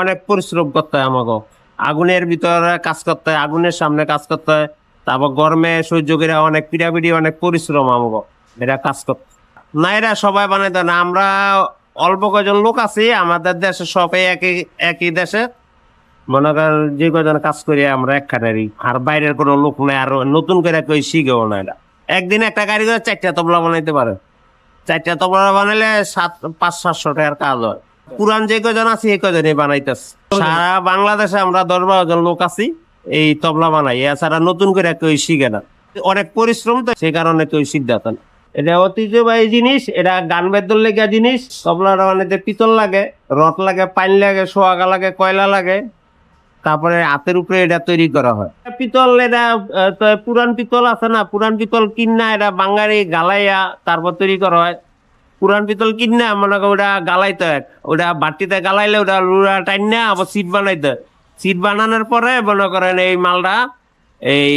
অনেক পরিশ্রম করতে হয় আমাকে আগুনের ভিতরে কাজ করতে হয়, আগুনের সামনে কাজ করতে হয়। তারপর গরমে সহ্য করে অনেক পিড়াপিড়ি, অনেক পরিশ্রম আমাকে এটা কাজ করতে না এরা সবাই বানাইতে না আমরা অল্প কয়জন লোক আছি, আমাদের দেশে সবাই একই একই দেশে। মনে করেন যে কজন কাজ করি আমরা একখানেরই, আর বাইরের কোনো লোক নাই, আর নতুন করে কেউ শিখেও না এটা একদিন একটা গাড়ি করে চারটা তবলা বানাইতে পারে। চারটা তবলা বানাইলে সাত, পাঁচ, সাতশো টাকার কাজ হয়। পুরান যে কজন আছে, এই কজনই বানাইতেছে। সারা বাংলাদেশে আমরা দশ বারো জন লোক আছি, এই তবলা বানাই। এছাড়া নতুন করে কেউ শিখে না। অনেক পরিশ্রম তো সেই কারণে কেউ শিখতে না। এটা ঐতিহ্যবাহী জিনিস, এটা গান বেদল লেগা জিনিস। তবলাটা বানাইতে পিতল লাগে রথ লাগে, পানি লাগে, সোয়াগা লাগে, কয়লা লাগে। তারপরে হাতের উপরে এটা তৈরি করা হয়। পিতল, এটা পুরান পিতল আছে না, পুরান পিতল কিনা, এটা বাঙালি গালাইয়া তারপর তৈরি করা হয়। পুরান পিতল কিনা মনে করো ওটা গালাইতে ওটা বাটিতে গালাইলে ওটা লুড়া টাইনা আবার সিট বানাইতে সিট বানানোর পরে মনে করেন এই মালটা, এই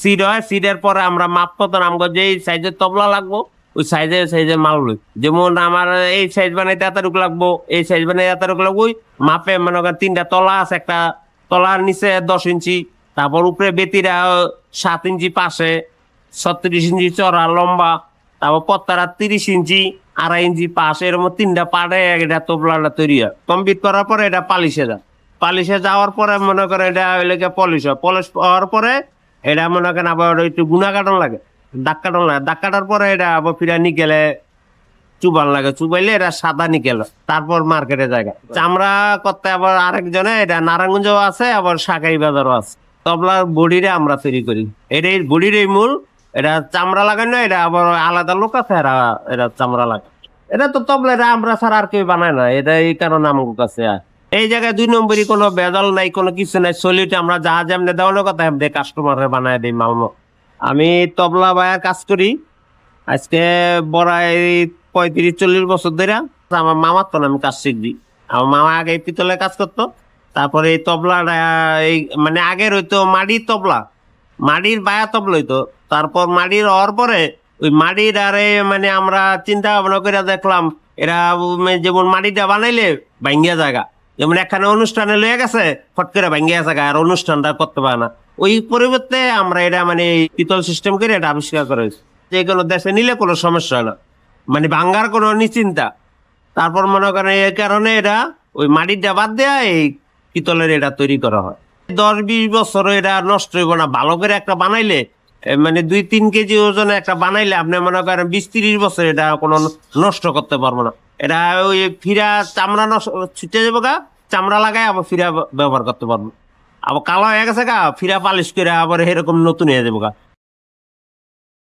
সিট হয়, সিটের পরে আমরা মাপ কত আমগো যে সাইজের তবলা লাগবো, ওই সাইজে সাইজে মাল লই। যেমন আমার এই সাইজ বানাইতে এতটুকু লাগবো, এই সাইজ বানাইতে এতটুকু লাগবো, ওই মাপে মনে করেন তিনটা তলা আছে, একটা তলার নিচে দশ ইঞ্চি, তারপর উপরে বেতিরা সাত ইঞ্চি পাশে, ছত্রিশ ইঞ্চি চড়া লম্বা, তারপর পত্তারা তিরিশ ইঞ্চি আড়াই ইঞ্চি পাশে, এরকম তিনটা পাড়ে এটা তবলাটা তৈরি হয়। কমপ্লিট করার পরে এটা পালিশে যায়। পালিশে যাওয়ার পরে মনে করেন এটা গিয়ে পলিশ হয়। পলিশ হওয়ার পরে এটা মনে করেন আবার একটু গুণা কাটন লাগে, দাগ কাটন লাগে। দাগ কাটার পরে এটা আবার ফিরা নিকেলে চুবান লাগে। চুবাইলে এটা সাদা নিকেল তারপর মার্কেটে জায়গা চামড়া করতে আবার আরেকজনে, এটা নারায়ণগঞ্জ আছে, আবার শাকাই বাজারও আছে। তবলার বডিরে আমরা তৈরি করি। এটাই বডির এই মূল এটা চামড়া লাগানো এটা আবার আলাদা লোক আছে, এরা এটা চামড়া লাগে। এটা তো তবলা এটা আমরা ছাড়া আর কেউ বানায় না, এটা এই কারণে আমার কাছে। এই জায়গায় দুই নম্বরই কোনো বেদল নাই, কোনো কিছু নাই সলিউটে আমরা যা যেমনি দেওয়ানোর কথা এমনি কাস্টমারে বানায় দিই মালমো আমি তবলা বায়ার কাজ করি, আজকে বড়াই পঁয়ত্রিশ চল্লিশ বছর ধরে আমার মামার তো না আমি কাজ শিখবি আমার মামা আগে পিতলে কাজ করতো, তারপরে এই তবলাটা, এই মানে আগের হইতো মাটির তবলা মাটির বায়া তবলা হইতো তারপর মাটির হওয়ার পরে ওই মাটির আরে মানে আমরা চিন্তা ভাবনা করে দেখলাম, এরা যেমন মাটিটা বানাইলে ভাঙ্গিয়া জায়গা যেমন এখানে অনুষ্ঠানে লয়ে গেছে, ফট করে ভাঙ্গিয়া জায়গা আর অনুষ্ঠানটা করতে পারে না। ওই পরিবর্তে আমরা এটা মানে পিতল সিস্টেম করে এটা আবিষ্কার করা হয়েছে। যে কোনো দেশে নিলে কোনো সমস্যা হয় না। মানে ভাঙ্গার কোনো নিশ্চিন্তা। তারপর মনে করেন এই কারণে এটা ওই মাটিটা বাদ দেয়া এই পিতলের এটা তৈরি করা হয়। দশ বিশ বছর এটা নষ্ট হইব না। ভালো করে একটা বানাইলে মানে দুই তিন কেজি ওজনে একটা বানাইলে আপনি মনে করেন বিশ তিরিশ বছর এটা কোনো নষ্ট করতে পারব না। এটা ওই ফিরা চামড়া নষ্ট, ছুটে যাব গা, চামড়া লাগাই আবার ফিরা ব্যবহার করতে পারব। আবার কালো হয়ে গেছে গা, ফিরা পালিশ করে আবার এরকম নতুন হয়ে যাব গা।